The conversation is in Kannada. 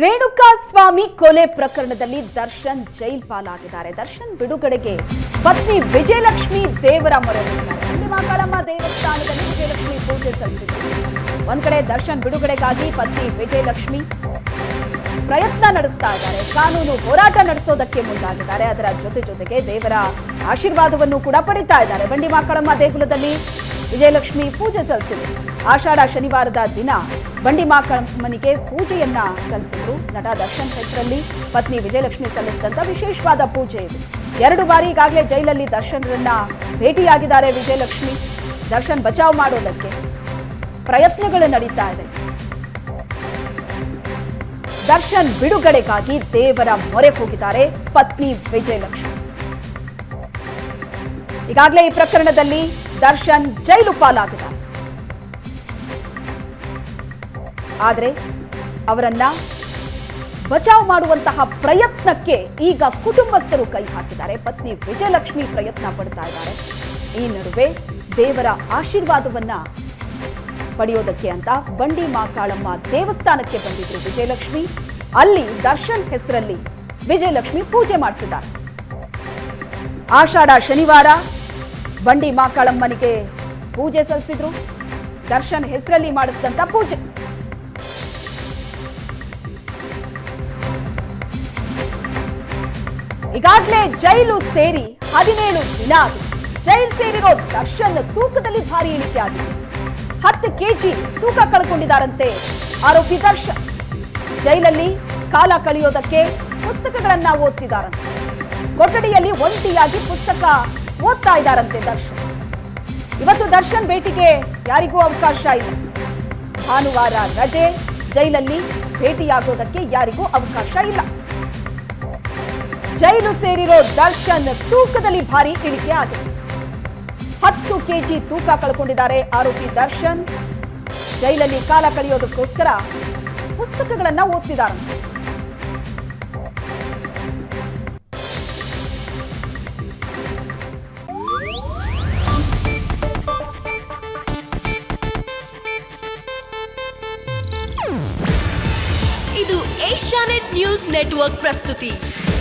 ರೇಣುಕಾ ಸ್ವಾಮಿ ಕೊಲೆ ಪ್ರಕರಣದಲ್ಲಿ ದರ್ಶನ್ ಜೈಲ್ ಪಾಲಾಗಿದ್ದಾರೆ. ದರ್ಶನ್ ಬಿಡುಗಡೆಗೆ ಪತ್ನಿ ವಿಜಯಲಕ್ಷ್ಮಿ ದೇವರ ಮೊರೆ ಮಾಕಾಳಮ್ಮ ದೇವಸ್ಥಾನದಲ್ಲಿ ವಿಜಯಲಕ್ಷ್ಮಿ ಪೂಜೆ ಸಲ್ಲಿಸಿದರು ಒಂದ್ ಕಡೆ ದರ್ಶನ್ ಬಿಡುಗಡೆಗಾಗಿ ಪತ್ನಿ ವಿಜಯಲಕ್ಷ್ಮಿ ಪ್ರಯತ್ನ ನಡೆಸ್ತಾ ಇದ್ದಾರೆ. ಕಾನೂನು ಹೋರಾಟ ನಡೆಸೋದಕ್ಕೆ ಮುಂದಾಗಿದ್ದಾರೆ. ಅದರ ಜೊತೆ ಜೊತೆಗೆ ದೇವರ ಆಶೀರ್ವಾದವನ್ನು ಕೂಡ ಪಡಿತಾ ಇದ್ದಾರೆ. ಬಂಡಿ ಮಾಕಳಮ್ಮ ದೇಗುಲದಲ್ಲಿ ವಿಜಯಲಕ್ಷ್ಮಿ ಪೂಜೆ ಸಲ್ಲಿಸಿದರು ಆಷಾಢ ಶನಿವಾರದ ದಿನ ಬಂಡಿ ಮಾಕಳಮ್ಮನಿಗೆ ಪೂಜೆಯನ್ನ ಸಲ್ಲಿಸಿದ್ರು. ನಟ ದರ್ಶನ್ ಹೆಸರಲ್ಲಿ ಪತ್ನಿ ವಿಜಯಲಕ್ಷ್ಮಿ ಸಲ್ಲಿಸಿದಂತ ವಿಶೇಷವಾದ ಪೂಜೆ ಇದು. ಎರಡು ಬಾರಿ ಈಗಾಗಲೇ ಜೈಲಲ್ಲಿ ದರ್ಶನ್ರನ್ನ ಭೇಟಿಯಾಗಿದ್ದಾರೆ ವಿಜಯಲಕ್ಷ್ಮಿ. ದರ್ಶನ್ ಬಚಾವ್ ಮಾಡೋದಕ್ಕೆ ಪ್ರಯತ್ನಗಳು ನಡೀತಾ ಇದೆ. ದರ್ಶನ್ ಬಿಡುಗಡೆಗಾಗಿ ದೇವರ ಮೊರೆ ಹೋಗಿದ್ದಾರೆ ಪತ್ನಿ ವಿಜಯಲಕ್ಷ್ಮಿ. ಈಗಾಗಲೇ ಈ ಪ್ರಕರಣದಲ್ಲಿ ದರ್ಶನ್ ಜೈಲು ಪಾಲಾಗಿದ್ದಾರೆ. ಆದರೆ ಅವರನ್ನ ಬಚಾವ್ ಮಾಡುವಂತಹ ಪ್ರಯತ್ನಕ್ಕೆ ಈಗ ಕುಟುಂಬಸ್ಥರು ಕೈ ಹಾಕಿದ್ದಾರೆ. ಪತ್ನಿ ವಿಜಯಲಕ್ಷ್ಮಿ ಪ್ರಯತ್ನ ಪಡ್ತಾ ಇದ್ದಾರೆ. ಈ ನಡುವೆ ದೇವರ ಆಶೀರ್ವಾದವನ್ನ ಪಡೆಯೋದಕ್ಕೆ ಅಂತ ಬಂಡಿ ಮಾಕಾಳಮ್ಮ ದೇವಸ್ಥಾನಕ್ಕೆ ಬಂದಿದ್ರು ವಿಜಯಲಕ್ಷ್ಮಿ. ಅಲ್ಲಿ ದರ್ಶನ್ ಹೆಸರಲ್ಲಿ ವಿಜಯಲಕ್ಷ್ಮಿ ಪೂಜೆ ಮಾಡಿಸಿದ್ದಾರೆ. ಆಷಾಢ ಶನಿವಾರ ಬಂಡಿ ಮಾಕಾಳಮ್ಮನಿಗೆ ಪೂಜೆ ಸಲ್ಲಿಸಿದ್ರು. ದರ್ಶನ್ ಹೆಸರಲ್ಲಿ ಮಾಡಿಸಿದಂತ ಪೂಜೆ. ಈಗಾಗಲೇ ಜೈಲು ಸೇರಿ ಹದಿನೇಳು ದಿನ ಆಗಿದೆ. ಜೈಲು ಸೇರಿರೋ ದರ್ಶನ್ ತೂಕದಲ್ಲಿ ಭಾರಿ ಇಳಿಕೆ ಆಗಿದೆ. ಹತ್ತು ಕೆಜಿ ತೂಕ ಕಳ್ಕೊಂಡಿದ್ದಾರಂತೆ ಆರೋಪಿ ದರ್ಶನ್. ಜೈಲಲ್ಲಿ ಕಾಲ ಕಳೆಯೋದಕ್ಕೆ ಪುಸ್ತಕಗಳನ್ನ ಓದ್ತಿದ್ದಾರಂತೆ. ಕೊಠಡಿಯಲ್ಲಿ ಒಂಟಿಯಾಗಿ ಪುಸ್ತಕ ಓದ್ತಾ ಇದ್ದಾರಂತೆ ದರ್ಶನ್. ಇವತ್ತು ದರ್ಶನ್ ಭೇಟಿಗೆ ಯಾರಿಗೂ ಅವಕಾಶ ಇಲ್ಲ. ಭಾನುವಾರ ರಜೆ, ಜೈಲಲ್ಲಿ ಭೇಟಿಯಾಗೋದಕ್ಕೆ ಯಾರಿಗೂ ಅವಕಾಶ ಇಲ್ಲ. ಜೈಲು ಸೇರಿರೋ ದರ್ಶನ್ ತೂಕದಲ್ಲಿ ಭಾರಿ ಇಳಿಕೆ ಆಗಿದೆ. ಹತ್ತು ಕೆಜಿ ತೂಕ ಕಳ್ಕೊಂಡಿದ್ದಾರೆ ಆರೋಪಿ ದರ್ಶನ್. ಜೈಲಲ್ಲಿ ಕಾಲ ಕಳೆಯೋದಕ್ಕೋಸ್ಕರ ಪುಸ್ತಕಗಳನ್ನ ಓದ್ತಿದ್ದಾರೆ ಇದು ಏಷ್ಯಾನೆಟ್ ನ್ಯೂಸ್ ನೆಟ್ವರ್ಕ್ ಪ್ರಸ್ತುತಿ.